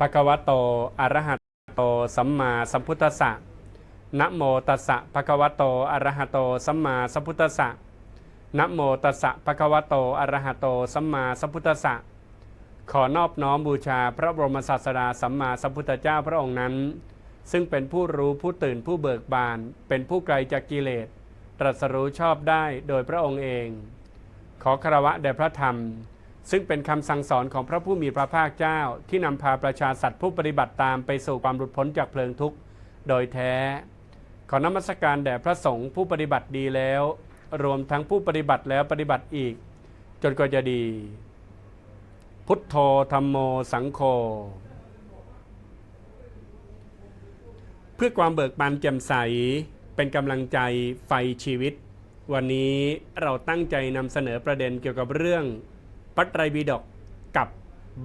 ปะคะวะโตอระหะโตสัมมาสัมพุทธัสสะนะโมตัสสะภะคะวะโตอระหะโตสัมมาสัมพุทธัสสะนะโมตัสสะภะคะวะโตอระหะโตสัมมาสัมพุทธัสสะขอนอบน้อมบูชาพระบรมศาสดาสัมมาสัมพุทธเจ้าพระองค์นั้น ซึ่งเป็นผู้รู้ผู้ตื่นผู้เบิกบาน เป็นผู้ไกลจากกิเลส ตรัสรู้ชอบได้โดยพระองค์เอง ขอคารวะแด่พระธรรม ซึ่งเป็นคำสั่งสอนของพระผู้มีพระภาคเจ้า ที่นำพาประชาสัตว์ผู้ปฏิบัติตามไปสู่ความหลุดพ้นจากเพลิงทุกข์โดยแท้ ขอนมัสการแด่พระสงฆ์ผู้ปฏิบัติดีแล้ว รวมทั้งผู้ปฏิบัติแล้วปฏิบัติอีก จนกว่าจะดี พุทโธธรรมโมสังโฆเพื่อความเบิกบานแจ่มใสเป็นกำลังใจไฟชีวิต วันนี้เราตั้งใจนำเสนอประเด็นเกี่ยวกับเรื่อง พระไตรปิฎกกับ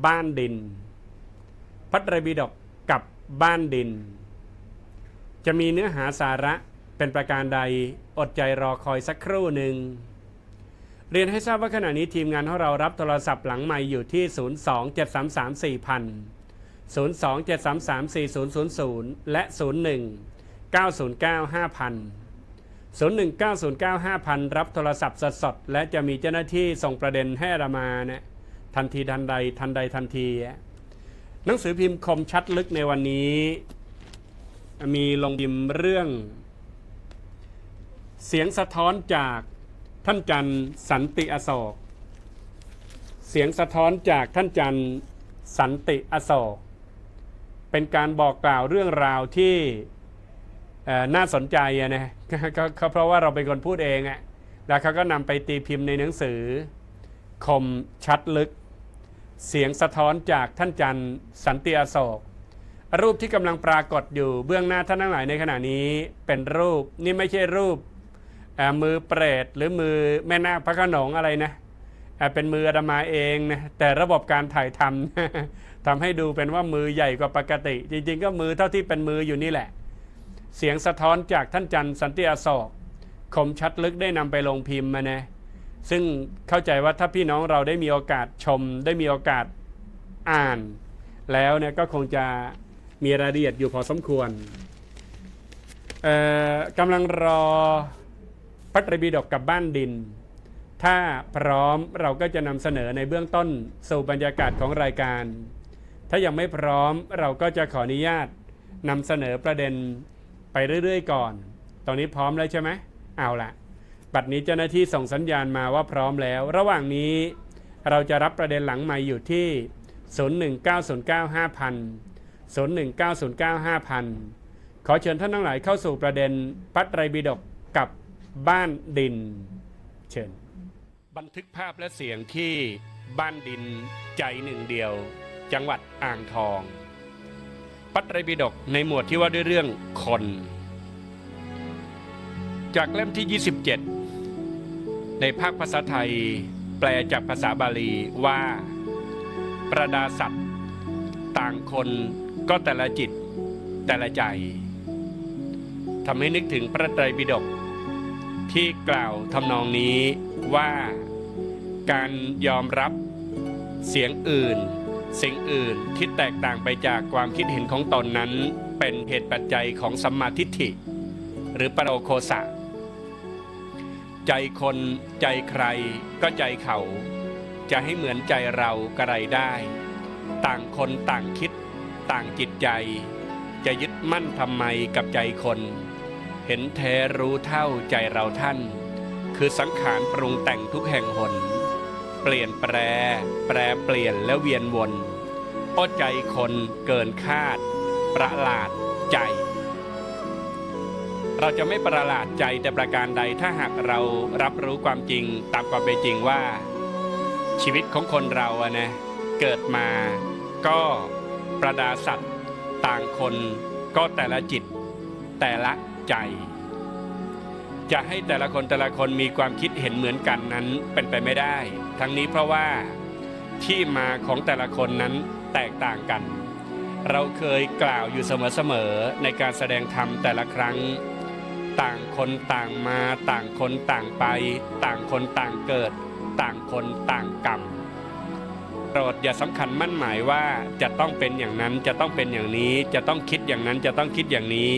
บ้านดินพระไตรปิฎกกับบ้านดิน จะมีเนื้อหาสาระเป็นประการใดอดใจรอคอยสักครู่หนึ่งเรียนให้ทราบว่าขณะนี้ทีมงานของเรารับโทรศัพท์หลังใหม่อยู่ที่ 027334000 027334000 และ 019095,000 019095,000 รับโทรศัพท์สดๆและจะมีเจ้าหน้าที่ส่งประเด็นให้เรามาเนี่ยทันทีทันใดทันใดทันที หนังสือพิมพ์คมชัดลึกในวันนี้ มีลงพิมพ์เรื่อง เสียงสะท้อนจากท่านจันทร์สันติอโศก เสียงสะท้อนจากท่านจันทร์สันติอโศก เป็นการบอกกล่าวเรื่องราวที่น่าสนใจนะ ก็เพราะว่าเราเป็นคนพูดเองอะแล้วเขาก็นำไปตีพิมพ์ในหนังสือ คมชัดลึก เสียงสะท้อนจากท่านจันทร์สันติอโศก รูปที่กำลังปรากฏอยู่เบื้องหน้าท่านทั้งหลายในขณะนี้เป็นรูปนี่ไม่ใช่รูปมือเปรตหรือมือแม่นาคพระขนงอะไรนะเอ่อเป็นมืออาตมาเองนะแต่ระบบการถ่ายทำทำให้ดูเป็นว่ามือใหญ่กว่าปกติ จริงๆ ก็มือเท่าที่เป็นมืออยู่นี่แหละ เสียงสะท้อนจากท่านจันทร์สันติอโศกคมชัดลึกได้นำไปลงพิมพ์มานะซึ่งเข้าใจว่าถ้าพี่น้องเราได้มีโอกาสชม ได้มีโอกาสอ่าน แล้วเนี่ยก็คงจะมีรายละเอียดอยู่พอสมควรกำลังรอพระตรปิฎกกับบ้านดิน ถ้าพร้อมเราก็จะนำเสนอในเบื้องต้นสู่บรรยากาศของรายการ ถ้ายังไม่พร้อมเราก็จะขออนุญาตนำเสนอประเด็น ไปเรื่อยๆก่อน ตอนนี้พร้อมแล้วใช่ไหมเอาละบัดนี้เจ้าหน้าที่ส่งสัญญาณมาว่าพร้อมแล้ว ระหว่างนี้เราจะรับประเด็นหลังใหม่อยู่ที่ 019095000 019095000 ขอเชิญท่านทั้งหลายเข้าสู่ประเด็นพัตไรบิดกกับบ้านดิน เชิญ บันทึกภาพและเสียงที่บ้านดินใจหนึ่งเดียว จังหวัดอ่างทอง ปัตไตรปิฎกในหมวดที่ว่าด้วยเรื่องคน จากเล่มที่ 27 ในภาคภาษาไทย แปลจากภาษาบาลีว่า ประดาสัตว์ ต่างคนก็แต่ละจิต แต่ละใจทำให้นึกถึงพระไตรปิฎกที่กล่าวทำนองนี้ว่าการยอมรับเสียงอื่น สิ่งอื่นที่แตกต่างไปจากความคิดเห็นของตนนั้นเป็นเหตุปัจจัยของสัมมาทิฏฐิ หรือปโรโคสะ ใจคนใจใครก็ใจเขา จะให้เหมือนใจเรากระไรได้ ต่างคนต่างคิด ต่างจิตใจ จะยึดมั่นทำไมกับใจคน เห็นแท้รู้เท่าใจเราท่าน คือสังขารปรุงแต่งทุกแห่งหน เปลี่ยนแปร แปรเปลี่ยนและเวียนวนอ้อใจคนเกินคาด ประหลาดใจ เราจะไม่ประหลาดใจแต่ประการใดถ้าหากเรารับรู้ความจริงตามความเป็นจริงว่า ชีวิตของคนเราอะนะเกิดมา ก็ประดาสัตว์ ต่างคนก็แต่ละจิต แต่ละใจ จะให้แต่ละคนแต่ละคนมีความคิดเห็นเหมือนกันนั้นเป็นไปไม่ได้ ทั้งนี้เพราะว่าที่มาของแต่ละคนนั้นแตกต่างกัน เราเคยกล่าวอยู่เสมอๆในการแสดงธรรมแต่ละครั้ง ต่างคนต่างมาต่างคนต่างไป ต่างคนต่างเกิด ต่างคนต่างกรรมโปรดอย่าสำคัญมั่นหมายว่าจะต้องเป็นอย่างนั้นจะต้องเป็นอย่างนี้ จะต้องคิดอย่างนั้นจะต้องคิดอย่างนี้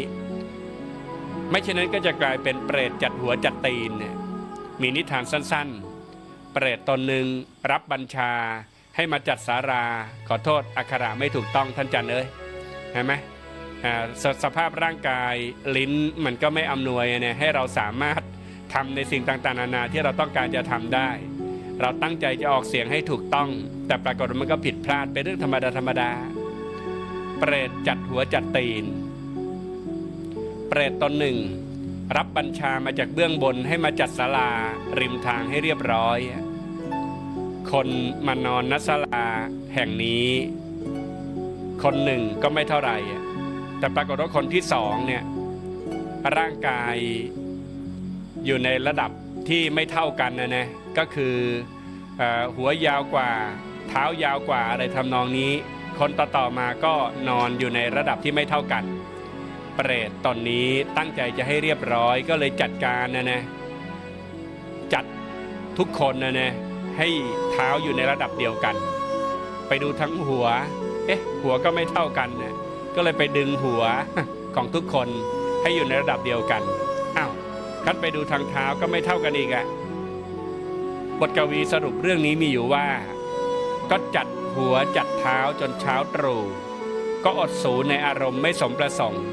ไม่เช่นนั้นก็จะกลายเป็นเปรตจัดหัวจัดตีนเนี่ยมีนิทานสั้นๆ เปรตตนหนึ่งรับบัญชาให้มาจัดสาราขอโทษอักขระไม่ถูกต้องท่านจันเอ้ยเห็นไหมสสภาพร่างกายลิ้นมันก็ไม่อำนวยเนี่ยให้เราสามารถทำในสิ่งต่างๆนานาที่เราต้องการจะทำได้ เราตั้งใจจะออกเสียงให้ถูกต้อง แต่ปรากฏมันก็ผิดพลาดเป็นเรื่องธรรมดาธรรมดา เปรตจัดหัวจัดตีน เปรตตนหนึ่ง รับบัญชามาจากเบื้องบนให้มาจัดศาลาริมทางให้เรียบร้อย คนมานอนนัศาลาแห่งนี้ คนหนึ่งก็ไม่เท่าไหร่ แต่ปรากฏว่าคนที่สองเนี่ยร่างกายอยู่ในระดับที่ไม่เท่ากันนะนะก็คือเออหัวยาวกว่า เท้ายาวกว่าอะไรทำนองนี้ คนต่อๆมาก็นอนอยู่ในระดับที่ไม่เท่ากัน เปรตตอนนี้ตั้งใจจะให้เรียบร้อยก็เลยจัดการนะนะจัดทุกคนนะนะให้เท้าอยู่ในระดับเดียวกัน ไปดูทั้งหัว เอ๊ะ หัวก็ไม่เท่ากันนะก็เลยไปดึงหัวของทุกคนให้อยู่ในระดับเดียวกันอ้าวคัดไปดูทางเท้าก็ไม่เท่ากันอีกอะบทกวีสรุปเรื่องนี้มีอยู่ว่า ก็จัดหัวจัดเท้าจนเช้าตรู่ก็อดสูในอารมณ์ไม่สมประสงค์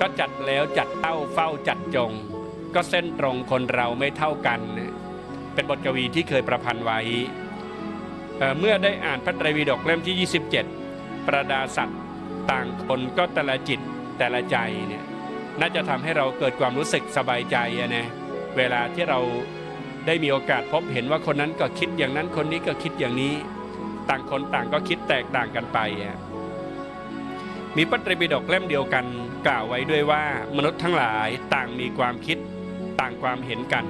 ก็จัดแล้วจัดเต้าเฝ้าจัดจง ก็เส้นตรงคนเราไม่เท่ากัน เป็นบทกวีที่เคยประพันธ์ไว้เเมื่อได้อ่านพระไตรปิฎกเล่มที่ 27 ประดาสัตว์ต่างคนก็แต่ละจิตแต่ละใจเนี่ยน่าจะทำให้เราเกิดความรู้สึกสบายใจนะเวลาที่เราได้มีโอกาสพบเห็นว่าคนนั้นก็คิดอย่างนั้นคนนี้ก็คิดอย่างนี้ ต่างคนต่างก็คิดแตกต่างกันไป มีพระไตรปิฎกเล่มเดียวกัน กล่าวไว้ด้วยว่ามนุษย์ทั้งหลายต่างมีความคิดต่างความเห็นกัน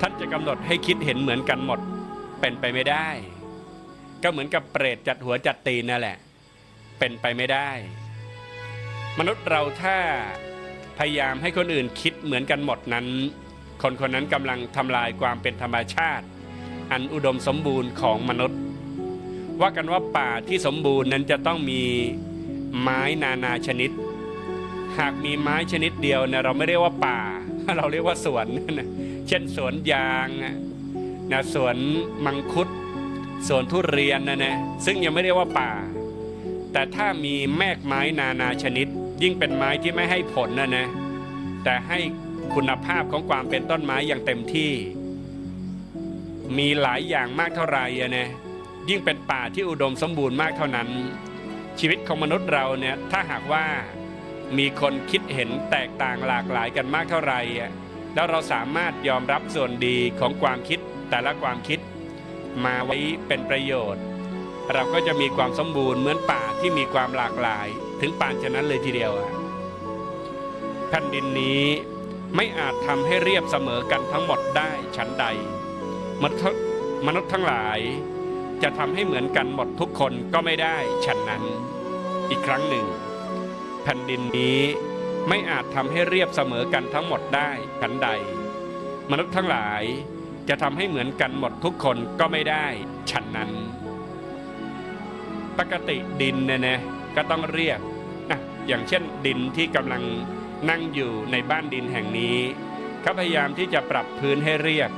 ท่านจะกำหนดให้คิดเห็นเหมือนกันหมดเป็นไปไม่ได้ ก็เหมือนกับเปรตจัดหัวจัดตีนนั่นแหละ เป็นไปไม่ได้ มนุษย์เราถ้าพยายามให้คนอื่นคิดเหมือนกันหมดนั้น คนคนนั้นกำลังทำลายความเป็นธรรมชาติ อันอุดมสมบูรณ์ของมนุษย์ ว่ากันว่าป่าที่สมบูรณ์นั้นจะต้องมีไม้นานาชนิด หากมีไม้ชนิดเดียวเนี่ยเราไม่เรียกว่าป่า เราเรียกว่าสวนนะเช่นสวนยางนะสวนมังคุดสวนทุเรียนนะนะซึ่งยังไม่เรียกว่าป่า แต่ถ้ามีแมกไม้นานาชนิด ยิ่งเป็นไม้ที่ไม่ให้ผลนะนะแต่ให้คุณภาพของความเป็นต้นไม้อย่างเต็มที่ มีหลายอย่างมากเท่าไหร่นะยิ่งเป็นป่าที่อุดมสมบูรณ์มากเท่านั้น ชีวิตของมนุษย์เราเนี่ยถ้าหากว่า มีคนคิดเห็นแตกต่างหลากหลายกันมากเท่าไหร่แล้วเราสามารถยอมรับส่วนดีของความคิดแต่ละความคิด มาไว้เป็นประโยชน์ เราก็จะมีความสมบูรณ์เหมือนป่าที่มีความหลากหลาย ถึงป่านฉะนั้นเลยทีเดียวแผ่นดินนี้ไม่อาจทำให้เรียบเสมอกันทั้งหมดได้ชั้นใด มนุษย์มนุษย์ทั้งหลายจะทำให้เหมือนกันหมดทุกคนก็ไม่ได้ฉันนั้น อีกครั้งหนึ่ง แผ่นดินนี้ไม่อาจทำให้เรียบเสมอกันทั้งหมดได้ฉันใด มนุษย์ทั้งหลายจะทำให้เหมือนกันหมดทุกคนก็ไม่ได้ฉันนั้น ปกติดินเนี่ยนะก็ต้องเรียบนะอย่างเช่นดินที่กำลังนั่งอยู่ในบ้านดินแห่งนี้เขาพยายามที่จะปรับพื้นให้เรียบ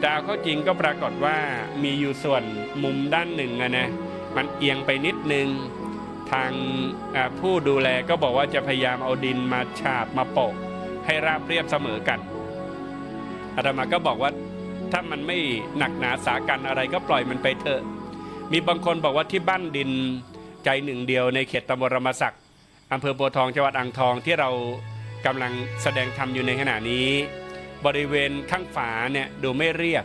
แต่เอาเข้าจริงก็ปรากฏว่ามีอยู่ส่วนมุมด้านหนึ่งอะนะมันเอียงไปนิดนึง ทางผู้ดูแลก็บอกว่าจะพยายามเอาดินมาฉาบมาโปะให้ราบเรียบเสมอกันอาตมาก็บอกว่าถ้ามันไม่หนักหนาสากันอะไรก็ปล่อยมันไปเถอะ มีบางคนบอกว่าที่บ้านดินใจหนึ่งเดียวในเขตตำบลรมศักดิ์อำเภอโพทองจังหวัดอ่างทองที่เรากำลังแสดงทำอยู่ในขณะนี้ บริเวณข้างฝาเนี่ยดูไม่เรียบ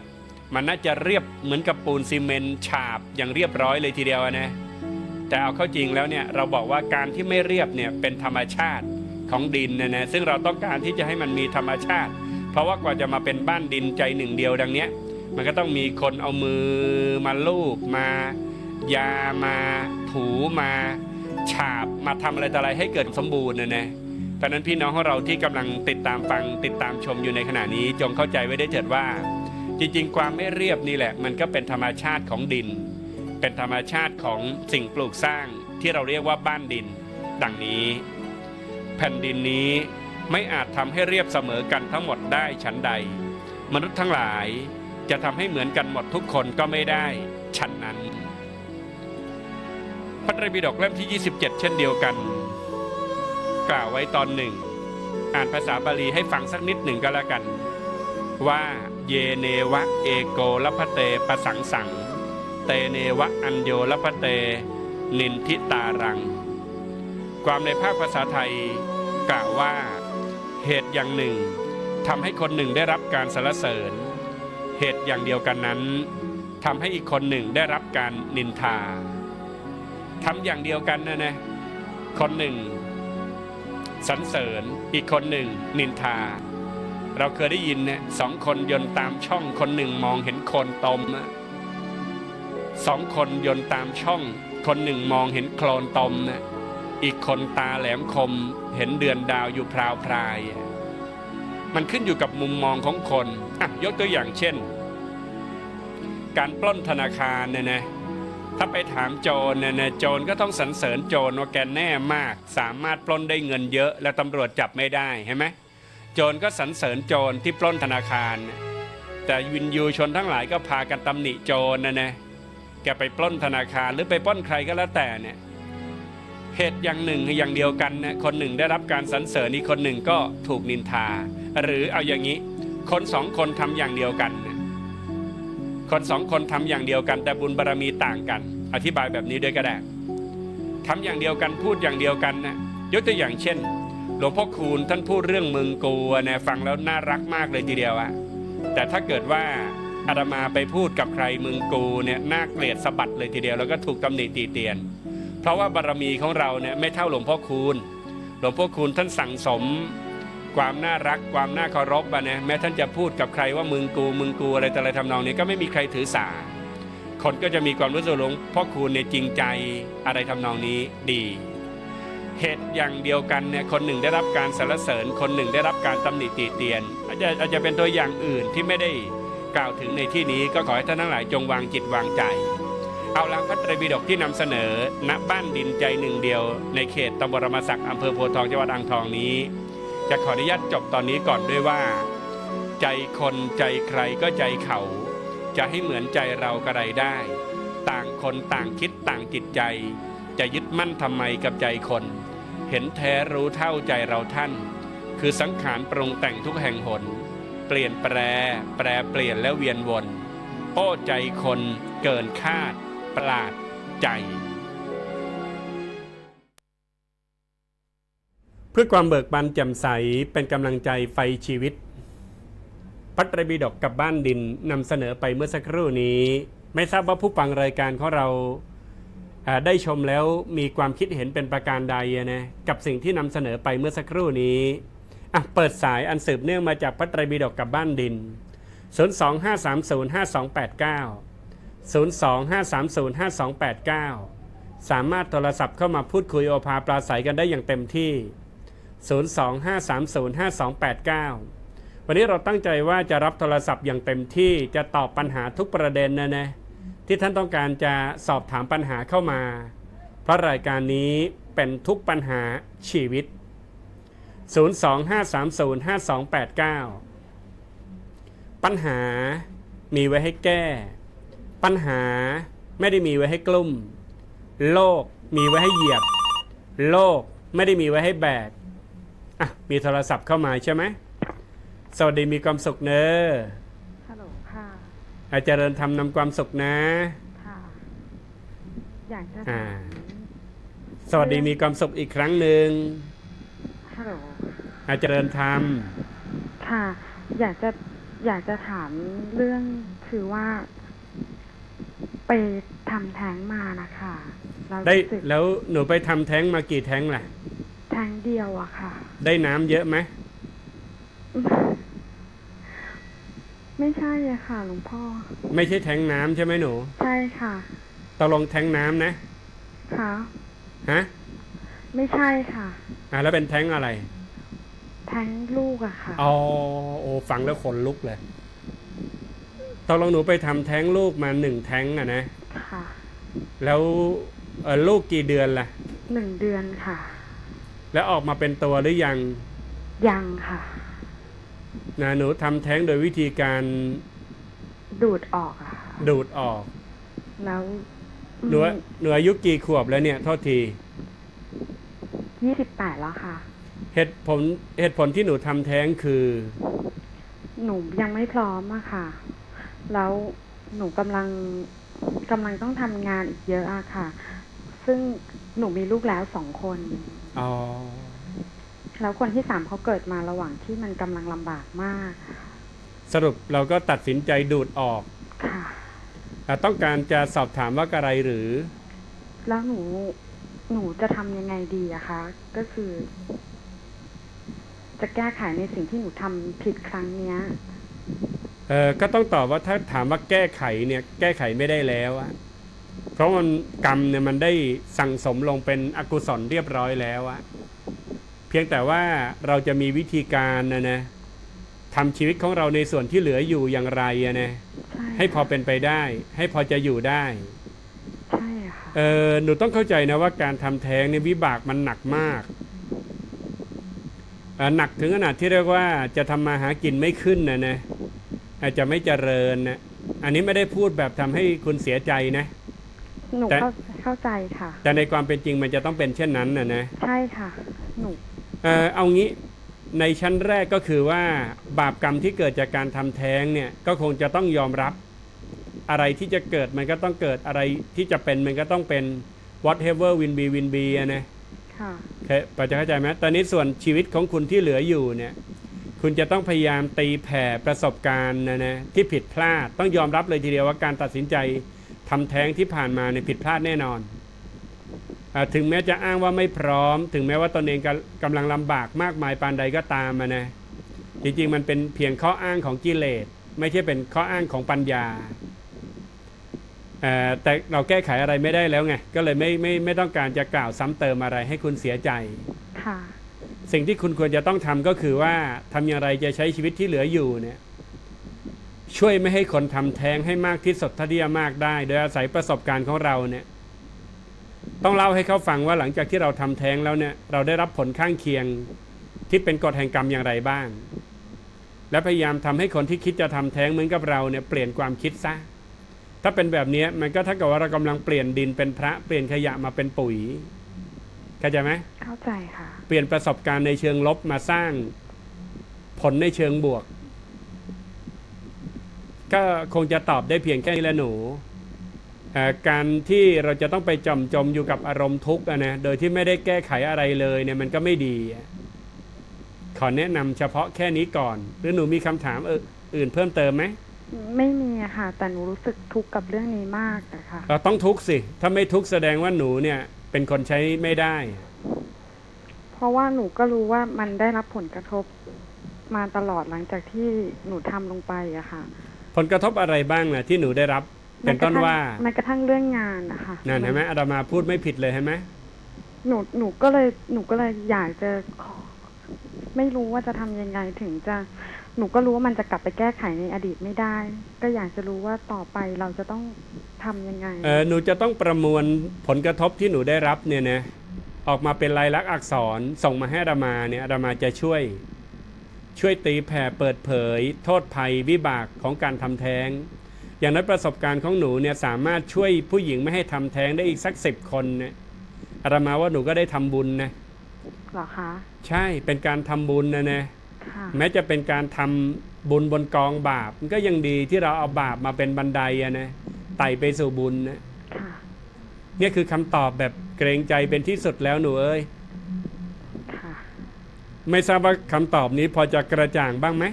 มันน่าจะเรียบเหมือนกับปูนซีเมนต์ฉาบอย่างเรียบร้อยเลยทีเดียวนะ แต่เอาเข้าจริงแล้วเนี่ยเราบอกว่าการที่ไม่เรียบเนี่ยเป็นธรรมชาติของดินนะนะซึ่งเราต้องการที่จะให้มันมีธรรมชาติ เพราะว่ากว่าจะมาเป็นบ้านดินใจหนึ่งเดียวดังเนี้ยมันก็ต้องมีคนเอามือมาลูบมา ยามาถูมาฉาบมาทำอะไรต่ออะไรให้เกิดสมบูรณ์นะนะดังนั้นพี่น้องของเราที่กำลังติดตามฟังติดตามชมอยู่ในขณะนี้จงเข้าใจไว้ได้เถิดว่า จริง ๆ ความไม่เรียบนี่แหละ มันก็เป็นธรรมชาติของดิน เป็นธรรมชาติของสิ่งปลูกสร้างที่เราเรียกว่าบ้านดิน ดังนี้ แผ่นดินนี้ไม่อาจทำให้เรียบเสมอกันทั้งหมดได้ฉันใด มนุษย์ทั้งหลายจะทำให้เหมือนกันหมดทุกคนก็ไม่ได้ฉันนั้น พระไตรปิฎกเล่มที่ 27 เช่นเดียวกัน กล่าวไว้ตอนหนึ่ง อ่านภาษาบาลีให้ฟังสักนิดหนึ่งก็แล้วกัน ว่าเยเนวะเอโกลพเตปะสังสัง เตเนวะอัญโยลพเต นินทิตารัง ความในภาคภาษาไทยกล่าวว่า เหตุอย่างหนึ่งทำให้คนหนึ่งได้รับการสรรเสริญ เหตุอย่างเดียวกันนั้นทำให้อีกคนหนึ่งได้รับการนินทาทำอย่างเดียวกันนะนะคนหนึ่งสรรเสริญอีกคนหนึ่งนินทา เราเคยได้ยินเนี่ยสองคนยนต์ตามช่องคนหนึ่งมองเห็นคนตมนะ สองคนยนต์ตามช่อง คนหนึ่งมองเห็นโคลนตมนะอีกคนตาแหลมคมเห็นเดือนดาวอยู่พราวพราย มันขึ้นอยู่กับมุมมองของคนอะยกตัวอย่างเช่น การปล้นธนาคารเนี่ยนะถ้าไปถามโจรเนี่ยนะโจรก็ต้องสรรเสริญโจรว่าแกแน่มาก สามารถปล้นได้เงินเยอะ และตำรวจจับไม่ได้เห็นไหมโจรก็สรรเสริญโจรที่ปล้นธนาคาร แต่วินยูชนทั้งหลายก็พากันตำหนิโจรนะนะ แกไปปล้นธนาคารหรือไปปล้นใครก็แล้วแต่เนี่ยเหตุอย่างหนึ่งอย่างเดียวกันนะคนหนึ่งได้รับการสรรเสริญอีกคนหนึ่งก็ถูกนินทา หรือเอาอย่างนี้ คนสองคนทำอย่างเดียวกันนะคนสองคนทำอย่างเดียวกัน แต่บุญบารรมีต่างกัน อธิบายแบบนี้ด้วยก็ได้ทำอย่างเดียวกันพูดอย่างเดียวกันนะยกตัวอย่างเช่น หลวงพ่อคูณท่านพูดเรื่องมืองกูนะฟังแล้วน่ารักมากเลยทีเดียวอะแต่ถ้าเกิดว่า อาตมาไปพูดกับใครมืองกูเนี่ยน่าเกลียดสะบัดเลยทีเดียวแล้วก็ถูกตำหนิตีเตียน เพราะว่าบารรมีของเราเนี่ยไม่เท่าหลวงพ่อคูณ หลวงพ่อคูณท่านสั่งสม ความน่ารักความน่าเคารพอะนะแม้ท่านจะพูดกับใครว่ามึงกูมึงกูอะไรแต่อะไรทำนองนี้ก็ไม่มีใครถือสาคนก็จะมีความรู้สึกหลวงพ่อคูณเนี่ยจริงใจอะไรทำนองนี้ดีเหตุอย่างเดียวกันเนี่ยคนหนึ่งได้รับการสรรเสริญ คนหนึ่งได้รับการตำหนิตีเตียนอาจจะอาจจะเป็นตัวอย่างอื่นที่ไม่ได้ กล่าวถึงในที่นี้ก็ขอให้ท่านทั้งหลายจงวางจิตวางใจ เอาละพระไตรปิฎกที่นำเสนอณบ้านดินใจหนึ่งเดียว ในเขตตำบลรมศักดิ์อำเภอโพทองจังหวัดอ่างทองนี้ จะขออนุญาตจบตอนนี้ก่อนด้วยว่า ใจคนใจใครก็ใจเขา จะให้เหมือนใจเรากระไรได้ ต่างคนต่างคิดต่างจิตใจ จะยึดมั่นทำไมกับใจคน เห็นแท้รู้เท่าใจเราท่าน คือสังขารปรุงแต่งทุกแห่งหน เปลี่ยนแปร แปรเปลี่ยนและเวียนวนโอ้ใจคนเกินคาด ประหลาดใจ เพื่อความเบิกบานแจ่มใสเป็นกำลังใจไฟชีวิต พัตรบิดกกับบ้านดินนำเสนอไปเมื่อสักครู่นี้ ไม่ทราบว่าผู้ฟังรายการของเราได้ชมแล้วมีความคิดเห็นเป็นประการใดนะกับสิ่งที่นำเสนอไปเมื่อสักครู่นี้ อะเปิดสายอันสืบเนื่องมาจากพัตรบิดกกับบ้านดิน 025305289 025305289 สามารถโทรศัพท์เข้ามาพูดคุยโอภาปราศัยกันได้อย่างเต็มที่ 025305289 วันนี้เราตั้งใจว่าจะรับโทรศัพท์อย่างเต็มที่จะตอบปัญหาทุกประเด็นนะนะที่ท่านต้องการจะสอบถามปัญหาเข้ามา เพราะรายการนี้เป็นทุกปัญหาชีวิต 025305289 ปัญหามีไว้ให้แก้ ปัญหาไม่ได้มีไว้ให้กลุ่ม โลกมีไว้ให้เหยียบ โลกไม่ได้มีไว้ให้แบก อะ มีโทรศัพท์เข้ามาใช่ไหม สวัสดีมีความสุขเนอะฮัลโหลค่ะอาจารย์ทำนำความสุขนะ ค่ะ อยากจะอ่าถามสวัสดีมีความสุขอีกครั้งหนึ่ง ฮัลโหลอาจารย์ทค่ะ อยากจะอยากจะถามเรื่องคือว่า ไปทำแท้งมานะคะเราำได้รู้สึกแล้วหนูไปทำแท้งมากี่แท้งล่ะ แท้งเดียวอะค่ะ ได้น้ำเยอะไหมไม่ใช่อะค่ะ หลวงพ่อ ไม่ใช่แท้งน้ำใช่ไหมหนูใช่ค่ะตกลงแท้งน้ำนะค่ะ ฮะ ไม่ใช่ค่ะ อะแล้วเป็นแท้งอะไร แท้งลูกอะค่ะอ๋อโอ้ฟังแล้วขนลุกเลยตกลงหนูไปทำแท้งลูกมาหนึ่งแท้งอะนะ ค่ะ แล้วเอ่อลูกกี่เดือนล่ะหนึ่งเดือนค่ะ แล้วออกมาเป็นตัวหรือยัง ยังค่ะนะหนูทำแท้งโดยวิธีการ ดูดออกอะค่ะดูดออก แล้วหนูหนูอายุกี่ขวบแล้วเนี่ยโทษที ยี่สิบแปดแล้วค่ะ เหตุผลเหตุผลที่หนูทำแท้งคือ หนูยังไม่พร้อมอะค่ะ แล้วหนูกำลังกำลังต้องทำงานอีกเยอะอะค่ะ ซึ่งหนูมีลูกแล้วสองคน อ๋อ แล้วคนที่สามเขาเกิดมาระหว่างที่มันกำลังลำบากมาก สรุปเราก็ตัดสินใจดูดออกค่ะ อะต้องการจะสอบถามว่าอะไรหรือ แล้วหนู หนูจะทำยังไงดีอะคะ ก็คือ จะแก้ไขในสิ่งที่หนูทำผิดครั้งเนี้ยเออก็ต้องตอบว่าถ้าถามว่าแก้ไขเนี่ย แก้ไขไม่ได้แล้วอะเพราะมันกรรมเนี่ยมันได้สั่งสมลงเป็นอกุศลเรียบร้อยแล้วอะเพียงแต่ว่าเราจะมีวิธีการนะนะทำชีวิตของเราในส่วนที่เหลืออยู่อย่างไรอะนะใช่ให้พอค่ะเป็นไปได้ ให้พอจะอยู่ได้ใช่ค่ะ เออหนูต้องเข้าใจนะว่าการทำแท้งเนี่ยวิบากมันหนักมากเอ่อหนักถึงขนาดที่เรียกว่าจะทำมาหากินไม่ขึ้นนะนะอาจจะไม่เจริญนะอันนี้ไม่ได้พูดแบบทำให้คุณเสียใจนะหนูแต่เข้าเข้าใจค่ะ แต่ในความเป็นจริงมันจะต้องเป็นเช่นนั้นนะนะใช่ค่ะหนูเออเอางี้ในชั้นแรกก็คือว่าบาปกรรมที่เกิดจากการทำแท้งเนี่ยก็คงจะต้องยอมรับ อะไรที่จะเกิดมันก็ต้องเกิดอะไรที่จะเป็นมันก็ต้องเป็น whatever will be will be อะนะค่ะเคยพอจะเข้าใจไหมตอนนี้ส่วนชีวิตของคุณที่เหลืออยู่เนี่ย คุณจะต้องพยายามตีแผ่ประสบการณ์นะนะที่ผิดพลาดต้องยอมรับเลยทีเดียวว่าการตัดสินใจทำแท้งที่ผ่านมาเนี่ยผิดพลาดแน่นอนอาถึงแม้จะอ้างว่าไม่พร้อม ถึงแม้ว่าตนเองกำกำลังลำบากมากมายปานใดก็ตามมานะจริงๆมันเป็นเพียงข้ออ้างของกิเลสไม่ใช่เป็นข้ออ้างของปัญญาเอ่อ แต่เราแก้ไขอะไรไม่ได้แล้วไงก็เลยไม่ไม่ไม่ต้องการจะกล่าวซ้ำเติมอะไรให้คุณเสียใจค่ะสิ่งที่คุณควรจะต้องทำก็คือว่าทำอย่างไรจะใช้ชีวิตที่เหลืออยู่เนี่ยช่วยไม่ให้คนทำแท้งให้มากที่สุดเท่าที่จะมากได้ โดยอาศัยประสบการณ์ของเราเนี่ยต้องเล่าให้เขาฟังว่าหลังจากที่เราทำแท้งแล้วเนี่ยเราได้รับผลข้างเคียงที่เป็นกฎแห่งกรรมอย่างไรบ้าง และพยายามทำให้คนที่คิดจะทำแท้งเหมือนกับเราเนี่ยเปลี่ยนความคิดซะ ถ้าเป็นแบบนี้มันก็เท่ากับว่าเรากำลังเปลี่ยนดินเป็นพระเปลี่ยนขยะมาเป็นปุ๋ยเข้าใจไหมเข้าใจค่ะ เปลี่ยนประสบการณ์ในเชิงลบมาสร้างผลในเชิงบวก ก็คงจะตอบได้เพียงแค่นี้แหละหนูเอ่อการที่เราจะต้องไปจมจมอยู่กับอารมณ์ทุกข์อะนะโดยที่ไม่ได้แก้ไขอะไรเลยเนี่ยมันก็ไม่ดีอะขอแนะนำเฉพาะแค่นี้ก่อน หรือหนูมีคำถามเอออื่นเพิ่มเติมไหม ไม่มีอะค่ะ แต่หนูรู้สึกทุกข์กับเรื่องนี้มากอะค่ะ เราต้องทุกข์สิ ถ้าไม่ทุกข์แสดงว่าหนูเนี่ย เป็นคนใช้ไม่ได้ เพราะว่าหนูก็รู้ว่ามันได้รับผลกระทบมาตลอดหลังจากที่หนูทำลงไปอะค่ะ ผลกระทบอะไรบ้างนะที่หนูได้รับ เป็นต้นว่าแม้กระทั่งเรื่องงานนะคะนั่นเห็นไหมอาดามาพูดไม่ผิดเลยเห็นไหมหนูหนูก็เลยหนูก็เลยอยากจะขอไม่รู้ว่าจะทำยังไงถึงจะ หนูก็รู้ว่ามันจะกลับไปแก้ไขในอดีตไม่ได้ ก็อยากจะรู้ว่าต่อไปเราจะต้องทำยังไง เออหนูจะต้องประมวลผลกระทบที่หนูได้รับเนี่ยนะออกมาเป็นลายลักษณ์อักษรส่งมาให้อาดามาเนี่ยอาดามาจะช่วย ช่วยตีแผ่เปิดเผย โทษภัยวิบากของการทำแท้ง อย่างนั้นประสบการณ์ของหนูเนี่ยสามารถช่วยผู้หญิงไม่ให้ทำแท้งได้อีกสักสิบคนเนี่ยอาดามาว่าหนูก็ได้ทำบุญนะเหรอคะ ใช่เป็นการทำบุญนะนะค่ะ แม้จะเป็นการทำบุญบนกองบาปมันก็ยังดีที่เราเอาบาปมาเป็นบันไดอะนะไต่ไปสู่บุญนะค่ะเนี่ยคือคำตอบแบบเกรงใจเป็นที่สุดแล้วหนูเอ้ยค่ะไม่ทราบว่าคำตอบนี้พอจะกระจ่างบ้างไหม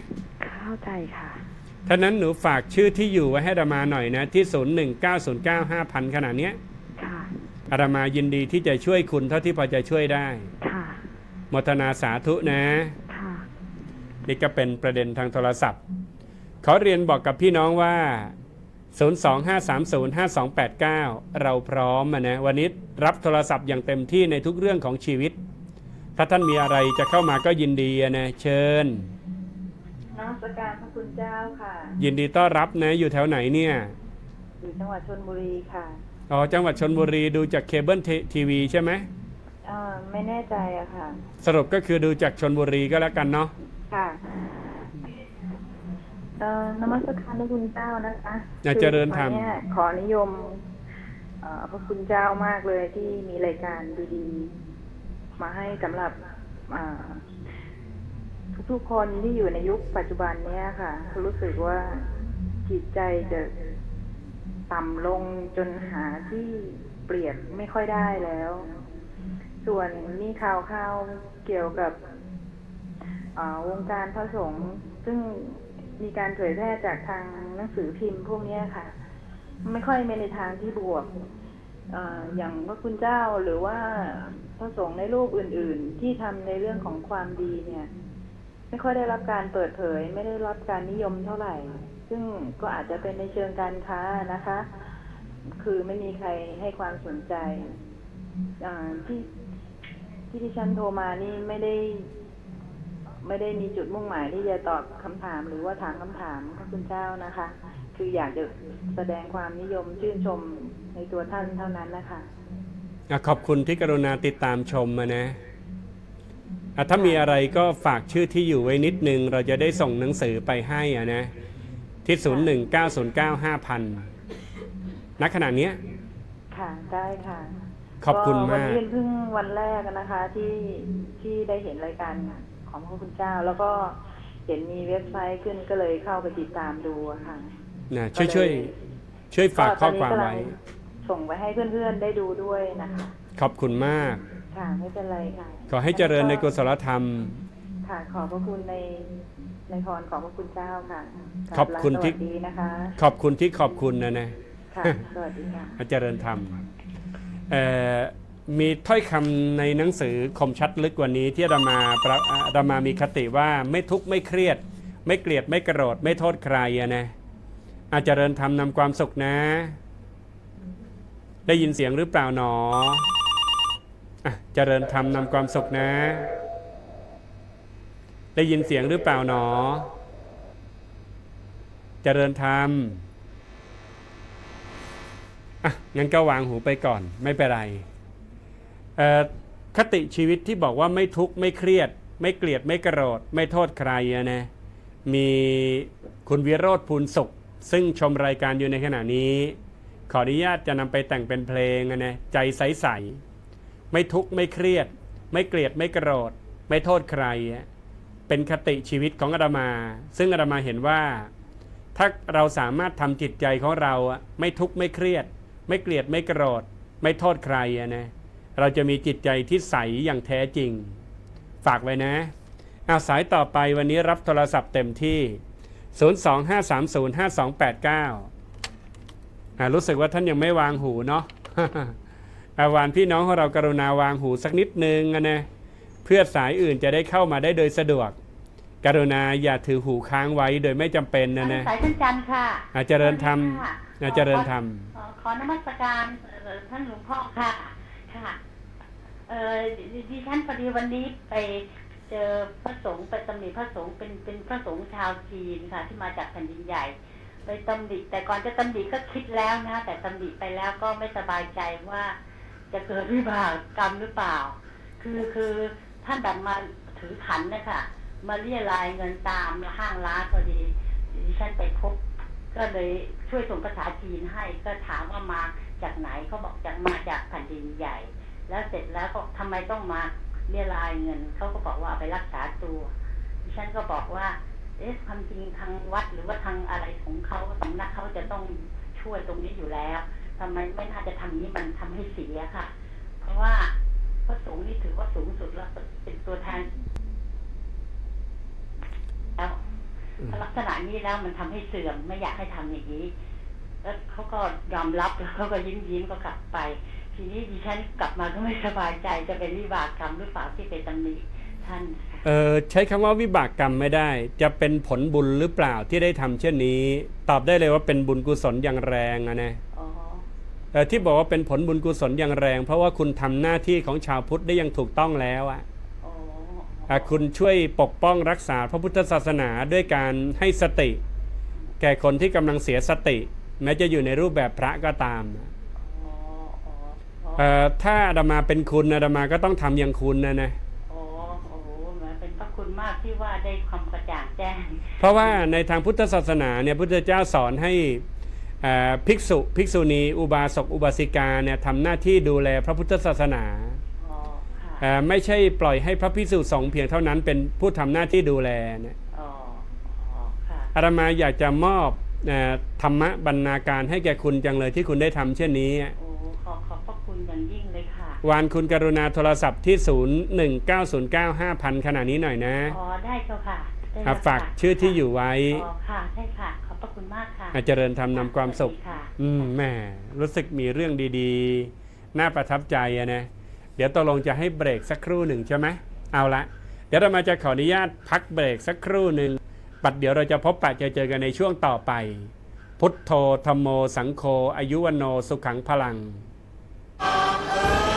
เข้าใจค่ะท่านั้นหนูฝากชื่อที่อยู่ไว้ให้อาดามาหน่อยนะที่ 0 1 9 0 9 5 0 0ขนาดเนี้ยค่ะอาดามายินดีที่จะช่วยคุณเท่าที่พอจะช่วยได้ ค่ะมทนาสาธุนะค่ะ นี่ก็เป็นประเด็นทางโทรศัพท์ ขอเรียนบอกกับพี่น้องว่า 025305289 เราพร้อมอะนะวันนี้รับโทรศัพท์อย่างเต็มที่ในทุกเรื่องของชีวิต ถ้าท่านมีอะไรจะเข้ามาก็ยินดีอะนะเชิญนมัสการพระคุณเจ้าค่ะ ยินดีต้อนรับนะอยู่แถวไหนเนี่ยอยู่จังหวัดชนบุรีค่ะอ๋อจังหวัดชนบุรีดูจากเคเบิลทีวีใช่ไหมเอ่อไม่แน่ใจอะค่ะ สรุปก็คือดูจากชนบุรีก็แล้วกันเนาะ ค่ะเอ่อนมัสการพระคุณเจ้านะคะอย่าเจริญธรรมคือวันเนี้ยขอนิยมเอ่อพระคุณเจ้ามากเลยที่มีรายการดีๆ มาให้สำหรับอ่าทุกๆคนที่อยู่ในยุคปัจจุบันเนี้ยค่ะ รู้สึกว่าจิตใจจะต่ำลงจนหาที่เปรียบไม่ค่อยได้แล้ว ส่วนมีข่าวข่าวๆเกี่ยวกับอ่า วงการพระสงฆ์ซึ่งมีการเผยแพร่จากทางหนังสือพิมพ์พวกนี้ค่ะ ไม่ค่อยเป็นในทางที่บวกออย่างพระคุณเจ้าหรือว่าพระสงฆ์ในรูปอื่น ๆ ที่ทำในเรื่องของความดีเนี่ย ไม่ค่อยได้รับการเปิดเผย ไม่ได้รับการนิยมเท่าไหร่ ซึ่งก็อาจจะเป็นในเชิงการค้านะคะ คือไม่มีใครให้ความสนใจที่ที่ที่ฉันโทรมานี่ไม่ได้ ไม่ได้มีจุดมุ่งหมายที่จะตอบคำถามหรือว่าถามคำถามพระคุณเจ้านะคะ คืออยากจะแสดงความนิยมชื่นชมในตัวท่านเท่านั้นนะคะอะขอบคุณที่กรุณาติดตามชมมานะอะถ้ามีอะไรก็ฝากชื่อที่อยู่ไว้นิดนึง เราจะได้ส่งหนังสือไปให้อะนะ ที่ 0 1 9 0 9 5 0 0ณขณะเนี้ยค่ะได้ค่ะ ขอบคุณก็วันมากนี้เป็นเพิ่งวันแรกนะคะที่ที่ได้เห็นรายการ ของพระคุณเจ้า แล้วก็เห็นมีเว็บไซต์ขึ้นก็เลยเข้าไปติดตามดูอะค่ะนะช่วยช่วยช่วยฝากข้อความไว้ก็ตอนนี้กำลังส่งไปให้เพื่อนๆได้ดูด้วยนะคะขอบคุณมากค่ะไม่เป็นไรค่ะ ขอให้เจริญในกุศลธรรม ค่ะขอบพระคุณในในพรของพระคุณเจ้าค่ะขอบคุณที่สวัสดีนะคะ ขอบคุณที่ขอบคุณนะนะค่ะสวัสดีค่ะอาจารย์ธรรมเอ่อ มีถ้อยคำในหนังสือคมชัดลึกกว่านี้ที่อาตมาประอาตมามีคติว่าไม่ทุกข์ไม่เครียด ไม่เกลียดไม่โกรธไม่โทษใครอะนะอาจารย์ธรรมนำความสุขนะ ได้ยินเสียงหรือเปล่าหนออะเจริญธรรมนำความสุขนะ ได้ยินเสียงหรือเปล่าหนอ เจริญธรรมอะงั้นก็วางหูไปก่อนไม่เป็นไร คติชีวิตที่บอกว่าไม่ทุกข์ไม่เครียด ไม่เกลียดไม่โกรธไม่โทษใครอะนะมีคุณวิโรธภูลสุข ซึ่งชมรายการอยู่ในขณะนี้ ขออนุญาตจะนำไปแต่งเป็นเพลงอะนะใจใสๆไม่ทุกข์ไม่เครียด ไม่เกลียดไม่โกรธไม่โทษใคร เป็นคติชีวิตของอาตมา ซึ่งอาตมาเห็นว่า ถ้าเราสามารถทำจิตใจของเราอะไม่ทุกข์ไม่เครียด ไม่เกลียดไม่โกรธไม่โทษใครนะ เราจะมีจิตใจที่ใสอย่างแท้จริง ฝากไว้นะอาสายต่อไปวันนี้รับโทรศัพท์เต็มที่ 025305289อ่ารู้สึกว่าท่านยังไม่วางหูเนาะอาวานพี่น้องของเรากรุณาวางหูสักนิดนึงอะนะเพื่อสายอื่นจะได้เข้ามาได้โดยสะดวก กรุณาอย่าถือหูค้างไว้โดยไม่จำเป็นนะนะสายท่านจันทร์ค่ะอาเจริญธรรมค่ะอาเจริญธรรมขอขอนมัสการเอ่อท่านหลวงพ่อค่ะค่ะ เออดิฉันพอดีวันนี้ไปเจอพระสงฆ์ไปตำหนิพระสงฆ์เป็นเป็นพระสงฆ์ชาวจีนค่ะ ที่มาจากแผ่นดินใหญ่ ไปตำหนิแต่ก่อนจะตำหนิก็คิดแล้วนะแต่ตำหนิไปแล้วก็ไม่สบายใจว่าจะเกิดวิบากกรรมหรือเปล่า คือคือท่านดันมาถือขันนะคะมาเรียรายเงินตามห้างร้านพอดีดิฉันไปพบ ก็เลยช่วยส่งภาษาจีนให้ก็ถามว่ามาจากไหนเขาบอกจากมาจากแผ่นดินใหญ่ แล้วเสร็จแล้วก็ทำไมต้องมาเรียรายเงินเขาก็บอกว่าไปรักษาตัวดิฉันก็บอกว่า เอ๊ะความจริงทางวัดหรือว่าทางอะไรของเขาสำนักเขาจะต้องช่วยตรงนี้อยู่แล้วทำไมไม่น่าจะทำนี้มันทำให้เสียค่ะ เพราะว่าพระสงฆ์นี่ถือว่าสูงสุดแล้วเป็นตัวแทนแล้วลักษณะนี้แล้วมันทำให้เสื่อมไม่อยากให้ทำอย่างนี้ แล้วเขาก็ยอมรับแล้วเขาก็ยิ้มยิ้มก็กลับไป ทีนี้ดิฉันกลับมาก็ไม่สบายใจจะเป็นวิบากกรรมหรือเปล่าที่เป็นตำหนิท่านเออใช้คำว่าวิบากกรรมไม่ได้ จะเป็นผลบุญหรือเปล่าที่ได้ทำเช่นนี้ ตอบได้เลยว่าเป็นบุญกุศลอย่างแรงอะนะอ๋อเออที่บอกว่าเป็นผลบุญกุศลอย่างแรง เพราะว่าคุณทำหน้าที่ของชาวพุทธได้อย่างถูกต้องแล้วอะอ๋ออะคุณช่วยปกป้องรักษาพระพุทธศาสนาด้วยการให้สติ แก่คนที่กำลังเสียสติ แม้จะอยู่ในรูปแบบพระก็ตามอ๋อ เอ่อถ้าอาตมาเป็นคุณอาตมาก็ต้องทำอย่างคุณนะนะ โอ้โอ้โหแหมเป็นพระคุณมากที่ว่าได้ความกระจ่างแจ้งเพราะว่าในทางพุทธศาสนาเนี่ยพุทธเจ้าสอนให้เอ่อภิกษุภิกษุณี อุบาสกอุบาสิกาเนี่ยทำหน้าที่ดูแลพระพุทธศาสนาอ๋อค่ะเอ่อไม่ใช่ปล่อยให้พระภิกษุสงฆ์เพียงเท่านั้นเป็นผู้ทำหน้าที่ดูแลเนี่ยอ๋ออ๋อค่ะอาตมาอยากจะมอบเอ่อธรรมะบรรณาการให้แก่คุณจังเลยที่คุณได้ทำเช่นนี้ คุณอย่างยิ่งเลยค่ะ วานคุณกรุณาโทรศัพท์ที่ 019095000 ขณะนี้หน่อยนะอ๋อได้เจ้าค่ะได้อะแล้วฝากค่ะชื่อที่อยู่ไว้ อ๋อค่ะใช่ค่ะ ขอบพระคุณมากค่ะอาจเจริญธรรมนำความสุขสวัสดีค่ะ อืมแหม่รู้สึกมีเรื่องดีๆ น่าประทับใจอะนะ เดี๋ยวตกลงจะให้เบรกสักครู่หนึ่งใช่ไหมเอาละ เดี๋ยวเรามาจะขออนุญาตพักเบรกสักครู่หนึ่งปัดเดี๋ยวเราจะพบปะเจอเจอกันในช่วงต่อไป พุทโธธรรมโมสังโฆอายุวโนสุขังพลัง on earth.